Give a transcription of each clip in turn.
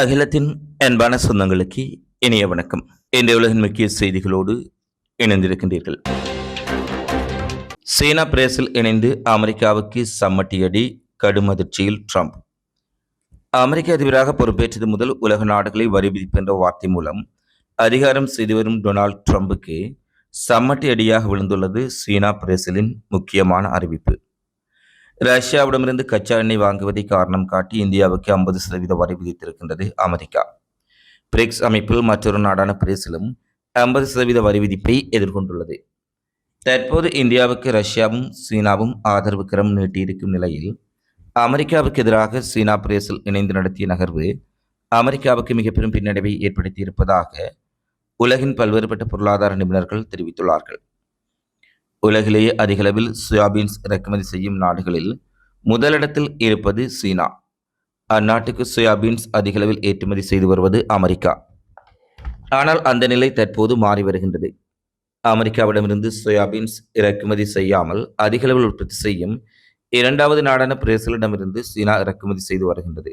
அகிலத்தின் அன்பான சொந்தங்களுக்கு இனிய வணக்கம். இன்றைய உலகின் முக்கிய செய்திகளோடு இணைந்திருக்கின்றீர்கள். சீனா பிரேசில் இணைந்து அமெரிக்காவுக்கு சம்மட்டியடி கடும் அதிர்ச்சியில் ட்ரம்ப். அமெரிக்க அதிபராக பொறுப்பேற்றது முதல் உலக நாடுகளை வரி விதிப்பென்ற வார்த்தை மூலம் அதிகாரம் செய்து வரும் டொனால்ட் ட்ரம்புக்கு சம்மட்டி அடியாக விழுந்துள்ளது சீனா பிரேசிலின் முக்கியமான அறிவிப்பு. ரஷ்யாவிடமிருந்து கச்சா எண்ணெய் வாங்குவதை காரணம் காட்டி இந்தியாவுக்கு ஐம்பது சதவீத வரி விதித்திருக்கின்றது அமெரிக்கா. பிரிக்ஸ் அமைப்பில் மற்றொரு நாடான பிரேசிலும் ஐம்பது சதவீத வரி விதிப்பை எதிர்கொண்டுள்ளது. தற்போது இந்தியாவுக்கு ரஷ்யாவும் சீனாவும் ஆதரவு கரம் நீட்டியிருக்கும் நிலையில் அமெரிக்காவுக்கு எதிராக சீனா பிரேசில் இணைந்து நடத்திய நகர்வு அமெரிக்காவுக்கு மிக பெரும் பின்னடைவை ஏற்படுத்தியிருப்பதாக உலகின் பல்வேறுபட்ட பொருளாதார நிபுணர்கள் தெரிவித்துள்ளார்கள். உலகிலேயே அதிகளவில் சோயாபீன்ஸ் இறக்குமதி செய்யும் நாடுகளில் முதலிடத்தில் இருப்பது சீனா. அந்நாட்டுக்கு சோயாபீன்ஸ் அதிகளவில் ஏற்றுமதி செய்து வருவது அமெரிக்கா. ஆனால் அந்த நிலை தற்போது மாறி வருகின்றது. அமெரிக்காவிடமிருந்து சோயாபீன்ஸ் இறக்குமதி செய்யாமல் அதிகளவில் உற்பத்தி செய்யும் இரண்டாவது நாடான பிரேசிலிடமிருந்து சீனா இறக்குமதி செய்து வருகின்றது.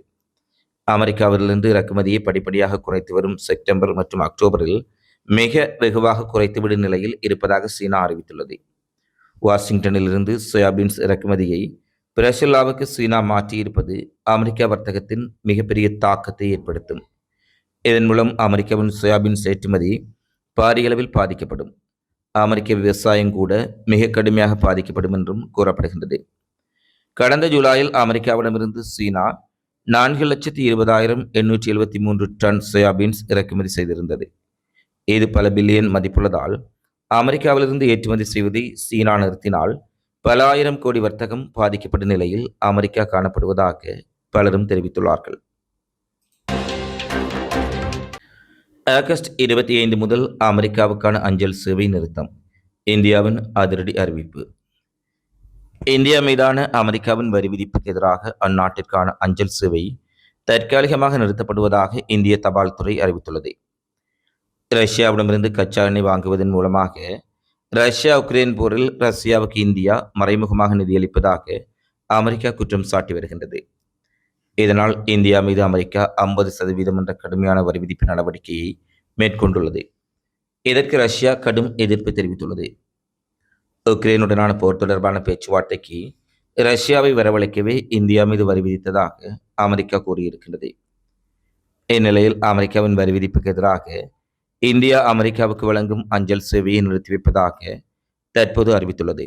அமெரிக்காவிலிருந்து இறக்குமதியை படிப்படியாக குறைத்து வரும் செப்டம்பர் மற்றும் அக்டோபரில் மிக வெகுவாக குறைத்துவிடும் நிலையில் இருப்பதாக சீனா அறிவித்துள்ளது. வாஷிங்டனிலிருந்து சோயாபீன்ஸ் இறக்குமதியை பிரஷல்லாவுக்கு சீனா மாற்றியிருப்பது அமெரிக்க வர்த்தகத்தின் மிகப்பெரிய தாக்கத்தை ஏற்படுத்தும். இதன் மூலம் அமெரிக்காவின் சோயாபீன்ஸ் ஏற்றுமதி பாரியளவில் பாதிக்கப்படும். அமெரிக்க விவசாயம் கூட மிக கடுமையாக பாதிக்கப்படும் என்றும் கூறப்படுகின்றது. கடந்த ஜூலையில் அமெரிக்காவிடமிருந்து சீனா நான்கு லட்சத்தி இருபதாயிரம் எண்ணூற்றி எழுபத்தி மூன்று டன் சோயாபீன்ஸ் இறக்குமதி செய்திருந்தது. இது பல பில்லியன் மதிப்புள்ளதால் அமெரிக்காவிலிருந்து ஏற்றுமதி செய்வதை சீனா நிறுத்தினால் பல ஆயிரம் கோடி வர்த்தகம் பாதிக்கப்பட்ட நிலையில் அமெரிக்கா காணப்படுவதாக பலரும் தெரிவித்துள்ளார்கள். ஆகஸ்ட் இருபத்தி ஐந்து முதல் அமெரிக்காவுக்கான அஞ்சல் சேவை நிறுத்தம். இந்தியாவின் அதிரடி அறிவிப்பு. இந்தியா மீதான அமெரிக்காவின் வரி விதிப்புக்கு எதிராக அந்நாட்டிற்கான அஞ்சல் சேவை தற்காலிகமாக நிறுத்தப்படுவதாக இந்திய தபால் துறை அறிவித்துள்ளது. ரஷ்யாவிடமிருந்து கச்சா எண்ணெய் வாங்குவதன் மூலமாக ரஷ்யா உக்ரைன் போரில் ரஷ்யாவுக்கு இந்தியா மறைமுகமாக நிதியளிப்பதாக அமெரிக்கா குற்றம் சாட்டி வருகின்றது. இதனால் இந்தியா மீது அமெரிக்கா ஐம்பது சதவீதம் என்ற கடுமையான வரி விதிப்பு நடவடிக்கையை மேற்கொண்டுள்ளது. இதற்கு ரஷ்யா கடும் எதிர்ப்பு தெரிவித்துள்ளது. உக்ரைனுடனான போர் தொடர்பான பேச்சுவார்த்தைக்கு ரஷ்யாவை வரவழைக்கவே இந்தியா மீது வரி விதித்ததாக அமெரிக்கா கூறியிருக்கின்றது. இந்நிலையில் அமெரிக்காவின் வரி விதிப்புக்கு எதிராக இந்தியா அமெரிக்காவுக்கு வழங்கும் அஞ்சல் சேவையை நிறுத்தி வைப்பதாக தற்போது அறிவித்துள்ளது.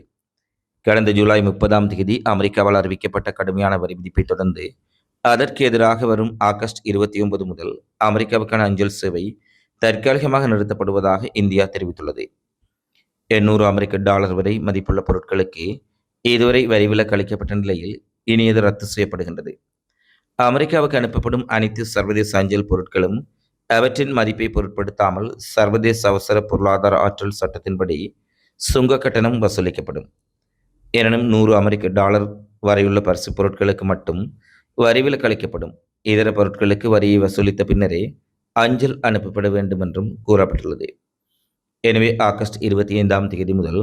கடந்த ஜூலை முப்பதாம் தேதி அமெரிக்காவால் அறிவிக்கப்பட்ட கடுமையான வரி விதிப்பை தொடர்ந்து அதற்கு எதிராக வரும் ஆகஸ்ட் இருபத்தி ஒன்பது முதல் அமெரிக்காவுக்கான அஞ்சல் சேவை தற்காலிகமாக நிறுத்தப்படுவதாக இந்தியா தெரிவித்துள்ளது. எண்ணூறு அமெரிக்க டாலர் வரை மதிப்புள்ள பொருட்களுக்கு இதுவரை வரி விலக்கு அளிக்கப்பட்ட நிலையில் இனி இது ரத்து செய்யப்படுகின்றது. அமெரிக்காவுக்கு அனுப்பப்படும் அனைத்து சர்வதேச அஞ்சல் பொருட்களும் அவற்றின் மதிப்பை பொருட்படுத்தாமல் சர்வதேச அவசர பொருளாதார ஆற்றல் சட்டத்தின்படி சுங்க கட்டணம் வசூலிக்கப்படும். எனினும் நூறு அமெரிக்க டாலர் வரையுள்ள பரிசு பொருட்களுக்கு மட்டும் வரி அளிக்கப்படும். இதர பொருட்களுக்கு வரியை வசூலித்த பின்னரே அஞ்சல் அனுப்பப்பட வேண்டும் என்றும் கூறப்பட்டுள்ளது. எனவே ஆகஸ்ட் இருபத்தி ஐந்தாம் தேதி முதல்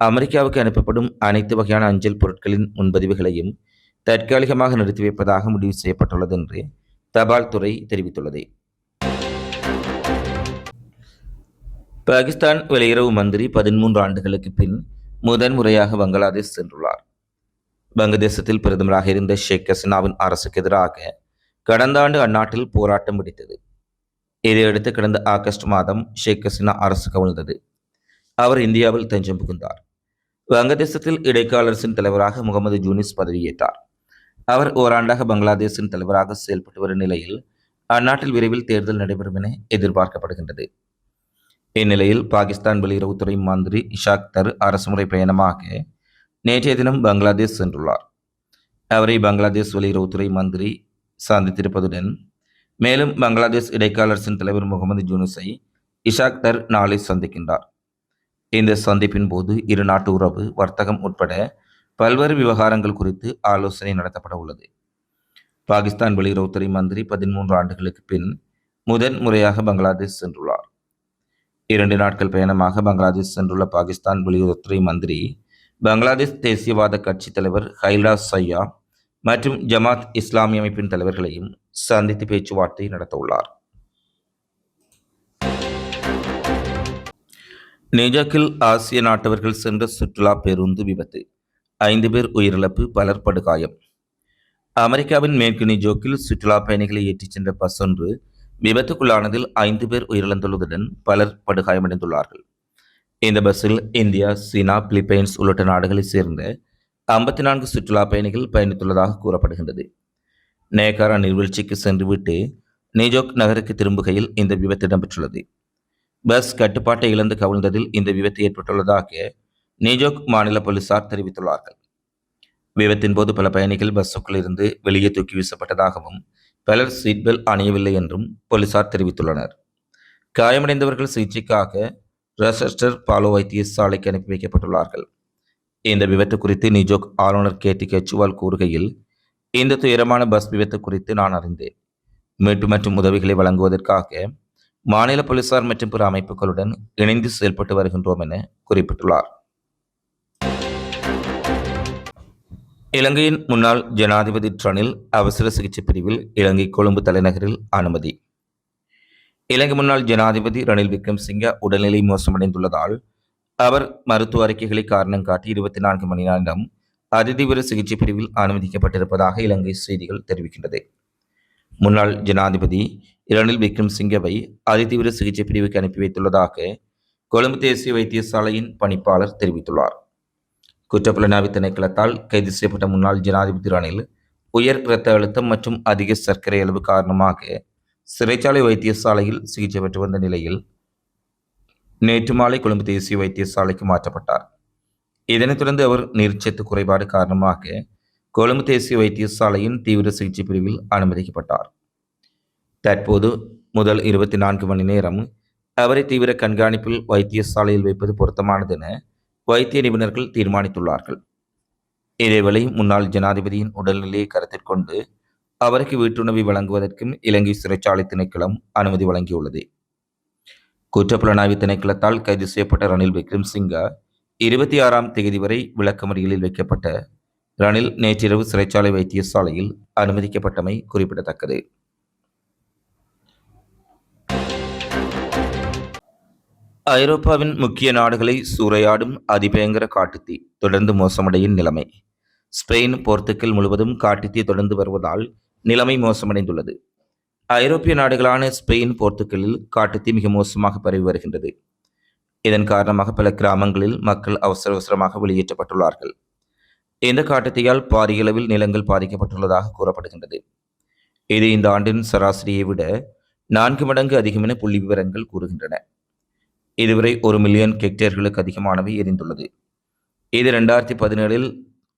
அமெரிக்காவுக்கு அனுப்பப்படும் அனைத்து வகையான அஞ்சல் பொருட்களின் முன்பதிவுகளையும் தற்காலிகமாக நிறுத்தி வைப்பதாக முடிவு செய்யப்பட்டுள்ளது என்று தபால் துறை தெரிவித்துள்ளது. பாகிஸ்தான் வெளியுறவு மந்திரி பதிமூன்று ஆண்டுகளுக்கு பின் முதன்முறையாக பங்களாதேஷ் சென்றுள்ளார். வங்கதேசத்தில் பிரதமராக இருந்த ஷேக் ஹசீனாவின் அரசுக்கு எதிராக கடந்த ஆண்டு அந்நாட்டில் போராட்டம் வெடித்தது. இதையடுத்து கடந்த ஆகஸ்ட் மாதம் ஷேக் ஹசீனா அரசு கவிழ்ந்தது. அவர் இந்தியாவில் தஞ்சம் புகுந்தார். வங்கதேசத்தில் இடைக்கால அரசின் தலைவராக முகமது ஜூனிஸ் பதவியேற்றார். அவர் ஓராண்டாக பங்களாதேஷின் தலைவராக செயல்பட்டு வரும் நிலையில் அந்நாட்டில் விரைவில் தேர்தல் நடைபெறும் என எதிர்பார்க்கப்படுகின்றது. இந்நிலையில் பாகிஸ்தான் வெளியுறவுத்துறை மந்திரி இஷாக் தர் அரசுமுறை பயணமாக நேற்றைய தினம் பங்களாதேஷ் சென்றுள்ளார். அவரை பங்களாதேஷ் வெளியுறவுத்துறை மந்திரி சந்தித்திருப்பதுடன் மேலும் பங்களாதேஷ் இடைக்கால அரசின் தலைவர் முகமது ஜூனுஸை இஷாக் தர் நாளை சந்திக்கின்றார். இந்த சந்திப்பின் போது இரு நாட்டு உறவு வர்த்தகம் உட்பட பல்வேறு விவகாரங்கள் குறித்து ஆலோசனை நடத்தப்பட உள்ளது. பாகிஸ்தான் வெளியுறவுத்துறை மந்திரி பதிமூன்று ஆண்டுகளுக்கு பின் முதன் முறையாக பங்களாதேஷ் சென்றுள்ளார். இரண்டு நாட்கள் பயணமாக பங்களாதேஷ் சென்றுள்ள பாகிஸ்தான் வெளியுறவுத்துறை மந்திரி பங்களாதேஷ் தேசியவாத கட்சி தலைவர் ஹைலா சையா மற்றும் ஜமாத் இஸ்லாமிய அமைப்பின் தலைவர்களையும் சந்தித்து பேச்சுவார்த்தை நடத்தவுள்ளார். நெஜாக்கில் ஆசிய நாட்டவர்கள் சென்ற சுற்றுலா பேருந்து விபத்து. ஐந்து பேர் உயிரிழப்பு பலர் படுகாயம். அமெரிக்காவின் மேற்கு நிஜோக்கில் சுற்றுலா பயணிகளை ஏற்றிச் சென்ற பஸ் ஒன்று விபத்துக்குள்ளானதில் ஐந்து பேர் உயிரிழந்துள்ளதுடன் பலர் படுகாயமடைந்துள்ளார்கள். இந்த பஸ்ஸில் இந்தியா சீனா பிலிப்பைன்ஸ் உள்ளிட்ட நாடுகளைச் சேர்ந்த ஐம்பத்தி நான்கு சுற்றுலா பயணிகள் பயணித்துள்ளதாக கூறப்படுகின்றது. நேகாரா நீர்வீழ்ச்சிக்கு சென்றுவிட்டு நிஜோக் நகருக்கு திரும்புகையில் இந்த விபத்து இடம்பெற்றுள்ளது. பஸ் கட்டுப்பாட்டை இழந்து கவிழ்ந்ததில் இந்த விபத்து ஏற்பட்டுள்ளதாக நிஜோக் மாநில போலீசார் தெரிவித்துள்ளார்கள். விபத்தின் போது பல பயணிகள் பஸ்ஸுக்குள் இருந்து வெளியே தூக்கி வீசப்பட்டதாகவும் பலர் சீட் பெல் அணியவில்லை என்றும் போலீசார் தெரிவித்துள்ளனர். காயமடைந்தவர்கள் சிகிச்சைக்காக ரெசஸ்டர் பாலோ வைத்தியசாலைக்கு அனுப்பி வைக்கப்பட்டுள்ளார்கள். இந்த விபத்து குறித்து நிஜோக் ஆளுநர் கேட்டி கெச்சுவால் கூறுகையில் இந்த துயரமான பஸ் விபத்து குறித்து நான் அறிந்தேன். மீட்பு மற்றும் உதவிகளை வழங்குவதற்காக மாநில போலீசார் மற்றும் பிற அமைப்புகளுடன் இணைந்து செயல்பட்டு வருகின்றோம் என குறிப்பிட்டுள்ளார். இலங்கையின் முன்னாள் ஜனாதிபதி ட்ரனில் அவசர சிகிச்சை பிரிவில் இலங்கை கொழும்பு தலைநகரில் அனுமதி. இலங்கை முன்னாள் ஜனாதிபதி ரணில் விக்ரம்சிங்க உடல்நிலை மோசமடைந்துள்ளதால் அவர் மருத்துவ அறிக்கைகளை காரணம் காட்டி இருபத்தி நான்கு மணி நேரம் அதிதீவிர சிகிச்சை பிரிவில் அனுமதிக்கப்பட்டிருப்பதாக இலங்கை செய்திகள் தெரிவிக்கின்றது. முன்னாள் ஜனாதிபதி ரணில் விக்ரம்சிங்கவை அதிதீவிர சிகிச்சை பிரிவுக்கு அனுப்பி வைத்துள்ளதாக கொழும்பு தேசிய வைத்தியசாலையின் பணிப்பாளர் தெரிவித்துள்ளார். குற்றப்புலனாய்வு திணைக்களத்தால் கைது செய்யப்பட்ட முன்னாள் ஜனாதிபதி ரணில் உயர் இரத்த அழுத்தம் மற்றும் அதிக சர்க்கரை அளவு காரணமாக சிறைச்சாலை வைத்தியசாலையில் சிகிச்சை பெற்று வந்த நிலையில் நேற்று மாலை கொழும்பு தேசிய வைத்தியசாலைக்கு மாற்றப்பட்டார். இதனைத் தொடர்ந்து அவர் நீர்ச்சத்து குறைபாடு காரணமாக கொழும்பு தேசிய வைத்தியசாலையின் தீவிர சிகிச்சை பிரிவில் அனுமதிக்கப்பட்டார். தற்போது முதல் இருபத்தி நான்கு மணி நேரம் அவரை தீவிர கண்காணிப்பில் வைத்தியசாலையில் வைப்பது பொருத்தமானது என வைத்திய நிபுணர்கள் தீர்மானித்துள்ளார்கள். இதேவேளை முன்னாள் ஜனாதிபதியின் உடல்நிலையை கருத்தில் கொண்டு அவருக்கு வீட்டுணவை வழங்குவதற்கும் இலங்கை சிறைச்சாலை திணைக்களம் அனுமதி வழங்கியுள்ளது. குற்றப்புலனாய்வு திணைக்களத்தால் கைது செய்யப்பட்ட ரணில் விக்ரம்சிங்கா இருபத்தி ஆறாம் தேதி வரை விளக்கமறியலில் வைக்கப்பட்ட ரணில் நேற்றிரவு சிறைச்சாலை வைத்தியசாலையில் அனுமதிக்கப்பட்டமை குறிப்பிடத்தக்கது. ஐரோப்பாவின் முக்கிய நாடுகளை சூறையாடும் அதிபயங்கர காட்டுத்தீ தொடர்ந்து மோசமடையும் நிலைமை. ஸ்பெயின் போர்த்துக்கல் முழுவதும் காட்டுத்தீ தொடர்ந்து வருவதால் நிலைமை மோசமடைந்துள்ளது. ஐரோப்பிய நாடுகளான ஸ்பெயின் போர்த்துக்கலில் காட்டுத்தீ மிக மோசமாக பரவி வருகின்றது. இதன் காரணமாக பல கிராமங்களில் மக்கள் அவசர அவசரமாக வெளியேற்றப்பட்டுள்ளார்கள். இந்த காட்டுத்தீயால் பாரிய அளவில் நிலங்கள் பாதிக்கப்பட்டுள்ளதாக கூறப்படுகின்றது. இது இந்த ஆண்டின் சராசரியை விட நான்கு மடங்கு அதிகம் என புள்ளி விவரங்கள் கூறுகின்றன. இதுவரை ஒரு மில்லியன் ஹெக்டேர்களுக்கு அதிகமானவை எரிந்துள்ளது. இது ரெண்டாயிரத்தி பதினேழில்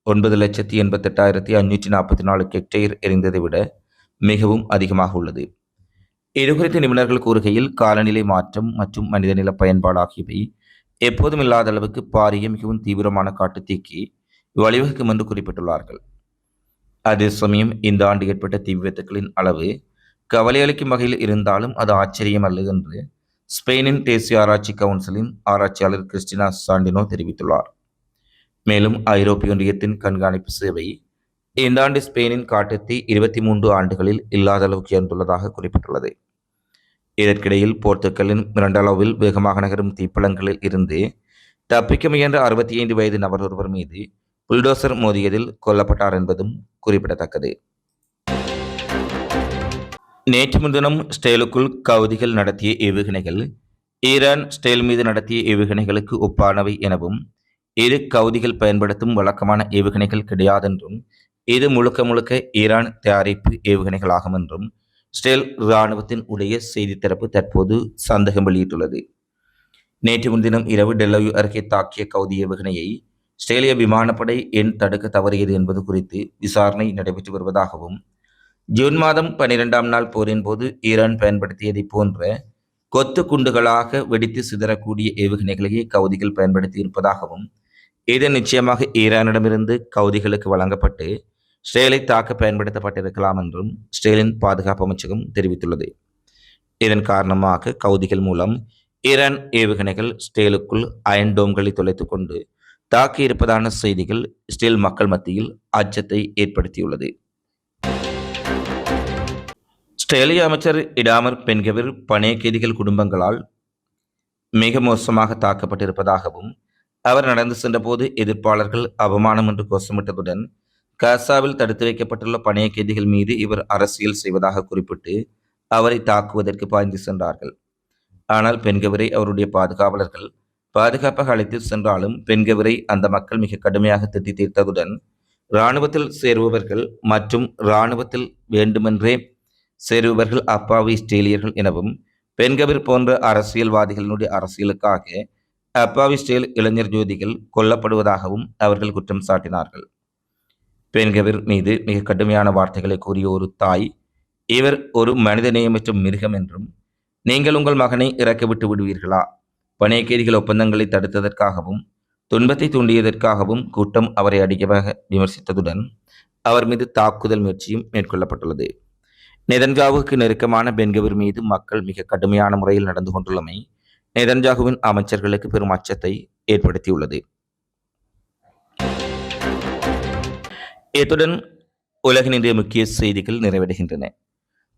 ஒன்பது லட்சத்தி எண்பத்தெட்டாயிரத்தி அஞ்சூற்றி நாற்பத்தி நாலு ஹெக்டேர் எரிந்ததை விட மிகவும் அதிகமாக உள்ளது. இதுகுறித்து நிபுணர்கள் கூறுகையில் காலநிலை மாற்றம் மற்றும் மனிதநில பயன்பாடு ஆகியவை எப்போதும் இல்லாத அளவுக்கு பாரிய மிகவும் தீவிரமான காட்டுத்தீக்கு வழிவகுக்கும் என்று குறிப்பிட்டுள்ளார்கள். அதே சமயம் இந்த ஆண்டு ஏற்பட்ட தீ விபத்துக்களின் அளவு கவலையளிக்கும் வகையில் இருந்தாலும் அது ஆச்சரியம் அல்ல என்று ஸ்பெயினின் தேசிய ஆராய்ச்சி கவுன்சிலின் ஆராய்ச்சியாளர் கிறிஸ்டினா சாண்டினோ தெரிவித்துள்ளார். மேலும் ஐரோப்பிய ஒன்றியத்தின் கண்காணிப்பு சேவை இந்த ஆண்டு ஸ்பெயினின் காட்டுத்தீ இருபத்தி மூன்று ஆண்டுகளில் இல்லாத அளவுக்கு உயர்ந்துள்ளதாக குறிப்பிட்டுள்ளது. இதற்கிடையில் போர்த்துக்கலின் மிரண்டலோவில் வேகமாக நகரும் தீப்பழங்களில் இருந்து தப்பிக்க முயன்ற அறுபத்தி ஐந்து வயது நபர் ஒருவர் மீது புல்டோசர் மோதியதில் கொல்லப்பட்டார் என்பதும் குறிப்பிடத்தக்கது. நேற்று முன்தினம் ஸ்டேலுக்குள் கவுதிகள் நடத்திய ஏவுகணைகள் ஈரான் ஸ்டேல் மீது நடத்திய ஏவுகணைகளுக்கு ஒப்பானவை எனவும் இரு கவுதிகள் பயன்படுத்தும் வழக்கமான ஏவுகணைகள் கிடையாதென்றும் இது முழுக்க முழுக்க ஈரான் தயாரிப்பு ஏவுகணைகளாகும் என்றும் ஸ்டேல் இராணுவத்தின் உடைய செய்தி தரப்பு தற்போது சந்தேகம் வெளியிட்டுள்ளது. நேற்று முன்தினம் இரவு டெல்லவி அருகே தாக்கிய கவுதி ஏவுகணையை ஸ்டேலிய விமானப்படை எண் தடுக்க தவறியது என்பது குறித்து விசாரணை நடைபெற்று வருவதாகவும் ஜூன் மாதம் பனிரெண்டாம் நாள் போரின் போது ஈரான் பயன்படுத்தியதை போன்ற கொத்து குண்டுகளாக வெடித்து சிதறக்கூடிய ஏவுகணைகளையே கவுதிகள் பயன்படுத்தி இருப்பதாகவும் இது நிச்சயமாக ஈரானிடமிருந்து கவுதிகளுக்கு வழங்கப்பட்டு ஸ்டேலை தாக்க பயன்படுத்தப்பட்டிருக்கலாம் என்றும் ஸ்டேலின் பாதுகாப்பு அமைச்சகம் தெரிவித்துள்ளது. இதன் காரணமாக கவுதிகள் மூலம் ஈரான் ஏவுகணைகள் ஸ்டேலுக்குள் அயன் டோம்களை தொலைத்து கொண்டு தாக்கியிருப்பதான செய்திகள் ஸ்டேல் மக்கள் மத்தியில் அச்சத்தை ஏற்படுத்தியுள்ளது. ஆஸ்திரேலிய அமைச்சர் இடாமர் பெண்கவிர் பணைய கைதிகள் குடும்பங்களால் மிக மோசமாக தாக்கப்பட்டிருப்பதாகவும் அவர் நடந்து சென்றபோது எதிர்ப்பாளர்கள் அவமானம் என்று கோஷமிட்டதுடன் காசாவில் தடுத்து வைக்கப்பட்டுள்ள பணைய கைதிகள் மீது இவர் அரசியல் செய்வதாக குறிப்பிட்டு அவரை தாக்குவதற்கு பாய்ந்து சென்றார்கள். ஆனால் பெண்கவிரை அவருடைய பாதுகாவலர்கள் பாதுகாப்பாக அழைத்து சென்றாலும் பெண்கவிரை அந்த மக்கள் மிக கடுமையாக திட்டி தீர்த்ததுடன் இராணுவத்தில் சேருபவர்கள் மற்றும் இராணுவத்தில் வேண்டுமென்றே சேருபவர்கள் அப்பாவி ஸ்டேலியர்கள் எனவும் பெண்கபிர் போன்ற அரசியல்வாதிகளினுடைய அரசியலுக்காக அப்பாவி ஸ்டேல் இளைஞர் ஜோதிகள் கொல்லப்படுவதாகவும் அவர்கள் குற்றம் சாட்டினார்கள். பெண்கபிர் மீது மிக கடுமையான வார்த்தைகளை கூறிய ஒரு தாய் இவர் ஒரு மனிதநேயமற்ற மிருகம் என்றும் நீங்கள் உங்கள் மகனை இறக்கிவிட்டு விடுவீர்களா? பணையக்கேதிகள் ஒப்பந்தங்களை தடுத்ததற்காகவும் துன்பத்தை தூண்டியதற்காகவும் கூட்டம் அவரை அடிக்கமாக விமர்சித்ததுடன் அவர் மீது தாக்குதல் முயற்சியும் மேற்கொள்ளப்பட்டுள்ளது. நெதன்ஜாவுக்கு நெருக்கமான பென்கவிர் மீது மக்கள் மிக கடுமையான முறையில் நடந்து கொண்டுள்ளமை நெதன்ஜாகுவின் அமைச்சர்களுக்கு பெரும் அச்சத்தை ஏற்படுத்தியுள்ளது. இத்துடன் உலகின் இன்றைய முக்கிய செய்திகள் நிறைவடைகின்றன.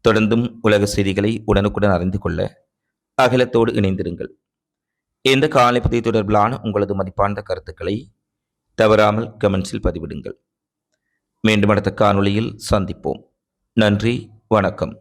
தொடர்ந்தும் உலக செய்திகளை உடனுக்குடன் அறிந்து கொள்ள அகிலத்தோடு இணைந்திருங்கள். இந்த காலைப்பதிவு தொடர்பிலான உங்களது மதிப்பாண்ட கருத்துக்களை தவறாமல் கமெண்ட்ஸில் பதிவிடுங்கள். மீண்டும் அடுத்த காணொளியில் சந்திப்போம். நன்றி வணக்கம்.